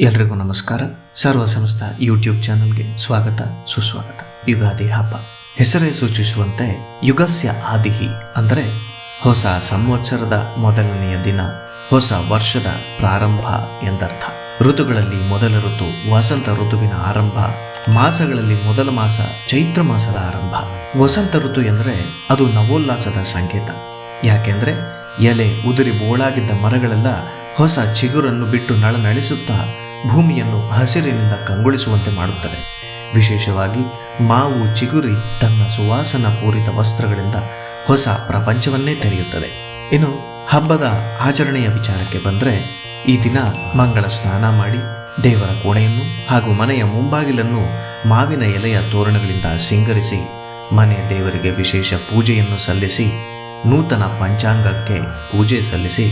ಎಲ್ರಿಗೂ ನಮಸ್ಕಾರ. ಸರ್ವ ಸಂಸ್ಥಾ ಯೂಟ್ಯೂಬ್ ಚಾನಲ್ಗೆ ಸ್ವಾಗತ, ಸುಸ್ವಾಗತ. ಯುಗಾದಿ ಹಬ್ಬ. ಹೆಸರೇ ಸೂಚಿಸುವಂತೆ ಯುಗಸ್ಯ ಆದಿಹಿ ಅಂದರೆ ಹೊಸ ಸಂವತ್ಸರದ ಮೊದಲನೆಯ ದಿನ, ಹೊಸ ವರ್ಷದ ಪ್ರಾರಂಭ ಎಂದರ್ಥ. ಋತುಗಳಲ್ಲಿ ಮೊದಲ ಋತು ವಸಂತ ಋತುವಿನ ಆರಂಭ, ಮಾಸಗಳಲ್ಲಿ ಮೊದಲ ಮಾಸ ಚೈತ್ರ ಮಾಸದ ಆರಂಭ. ವಸಂತ ಋತು ಎಂದರೆ ಅದು ನವೋಲ್ಲಾಸದ ಸಂಕೇತ. ಯಾಕೆಂದ್ರೆ ಎಲೆ, ಉದುರಿ, ಬೋಳಾಗಿದ್ದ ಮರಗಳೆಲ್ಲ ಹೊಸ ಚಿಗುರನ್ನು ಬಿಟ್ಟು ನಳನಳಿಸುತ್ತಾ ಭೂಮಿಯನ್ನು ಹಸಿರಿನಿಂದ ಕಂಗೊಳಿಸುವಂತೆ ಮಾಡುತ್ತದೆ. ವಿಶೇಷವಾಗಿ ಮಾವು ಚಿಗುರಿ ತನ್ನ ಸುವಾಸನ ಪೂರಿತ ವಸ್ತ್ರಗಳಿಂದ ಹೊಸ ಪ್ರಪಂಚವನ್ನೇ ತೆರೆಯುತ್ತದೆ. ಇನ್ನು ಹಬ್ಬದ ಆಚರಣೆಯ ವಿಚಾರಕ್ಕೆ ಬಂದರೆ ಈ ದಿನ ಮಂಗಳ ಸ್ನಾನ ಮಾಡಿ ದೇವರ ಕೋಣೆಯನ್ನು ಹಾಗೂ ಮನೆಯ ಮುಂಬಾಗಿಲನ್ನು ಮಾವಿನ ಎಲೆಯ ತೋರಣಗಳಿಂದ ಸಿಂಗರಿಸಿ, ಮನೆ ದೇವರಿಗೆ ವಿಶೇಷ ಪೂಜೆಯನ್ನು ಸಲ್ಲಿಸಿ, ನೂತನ ಪಂಚಾಂಗಕ್ಕೆ ಪೂಜೆ ಸಲ್ಲಿಸಿ,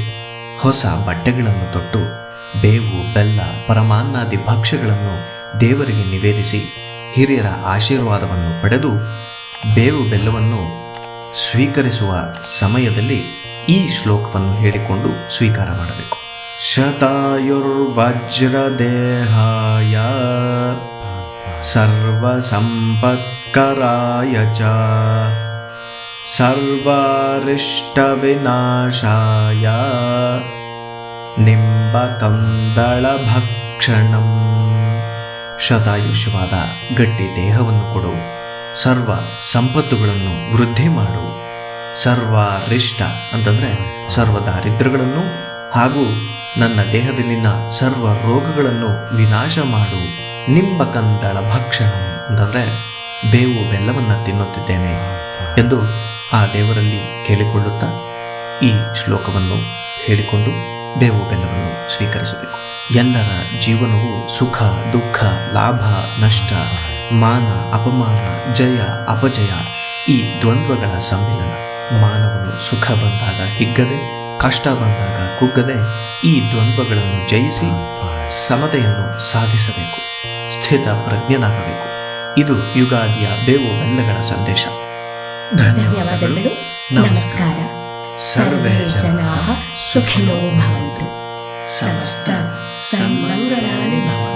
ಹೊಸ ಬಟ್ಟೆಗಳನ್ನು ತೊಟ್ಟು ಬೇವು, ಬೆಲ್ಲ ಪರಮಾನ್ನಾದಿ ಭಕ್ಷ್ಯಗಳನ್ನು ದೇವರಿಗೆ ನಿವೇದಿಸಿ ಹಿರಿಯರ ಆಶೀರ್ವಾದವನ್ನು ಪಡೆದು ಬೇವು ಬೆಲ್ಲವನ್ನು ಸ್ವೀಕರಿಸುವ ಸಮಯದಲ್ಲಿ ಈ ಶ್ಲೋಕವನ್ನು ಹೇಳಿಕೊಂಡು ಸ್ವೀಕಾರ ಮಾಡಬೇಕು. ಶತಾಯುರ್ವಜ್ರದೇಹಾಯ ಸರ್ವಸಂಪತ್ಕರಾಯ ಚ ಸರ್ವರಿಷ್ಟವಿನಾಶಾಯ ನಿಂಬಕಂದಳಭಕ್ಷಣಂ ಶತಾಯುಷವಾದ ಗಟ್ಟಿ ದೇಹವನ್ನು ಕೊಡು. ಸರ್ವ ಸಂಪತ್ತುಗಳನ್ನು ವೃದ್ಧಿ ಮಾಡು. ಸರ್ವ ರಿಷ್ಟ ಅಂತಂದರೆ ಸರ್ವ ದಾರಿದ್ರ್ಯಗಳನ್ನು ಹಾಗೂ ನನ್ನ ದೇಹದಲ್ಲಿನ ಸರ್ವ ರೋಗಗಳನ್ನು ವಿನಾಶ ಮಾಡು. ನಿಂಬಕಂದಳ ಭಕ್ಷಣಂ ಅಂತಂದರೆ ಬೇವು ಬೆಲ್ಲವನ್ನು ತಿನ್ನುತ್ತಿದ್ದೇನೆ ಎಂದು ಆ ದೇವರಲ್ಲಿ ಕೇಳಿಕೊಳ್ಳುತ್ತಾ ಈ ಶ್ಲೋಕವನ್ನು ಹೇಳಿಕೊಂಡು ಬೇವು ಬೆಲ್ಲವನ್ನು ಸ್ವೀಕರಿಸಬೇಕು. ಎಲ್ಲರ ಜೀವನವು ಸುಖ ದುಃಖ ಲಾಭ ನಷ್ಟ ಮಾನ ಅಪಮಾನ ಜಯ ಅಪಜಯ ಈ ದ್ವಂದ್ವಗಳ ಸಮ್ಮಿಲನ ಮಾನವನು ಸುಖ ಬಂದಾಗ ಹಿಗ್ಗದೆ ಕಷ್ಟ ಬಂದಾಗ ಕುಗ್ಗದೆ ಈ ದ್ವಂದ್ವಗಳನ್ನು ಜಯಿಸಿ ಸಮತೆಯನ್ನು ಸಾಧಿಸಬೇಕು ಸ್ಥಿತ ಪ್ರಜ್ಞನಾಗಬೇಕು. ಇದು ಯುಗಾದಿಯ ಬೇವು ಬೆಲ್ಲಗಳ ಸಂದೇಶ. ಧನ್ಯವಾದಗಳು. ನಮಸ್ಕಾರ. ಸರ್ವೇ ಜನಾ ಸುಖಿನೋ ಭವಂತು. समस्त सन्मङ्गलानि भवन्तु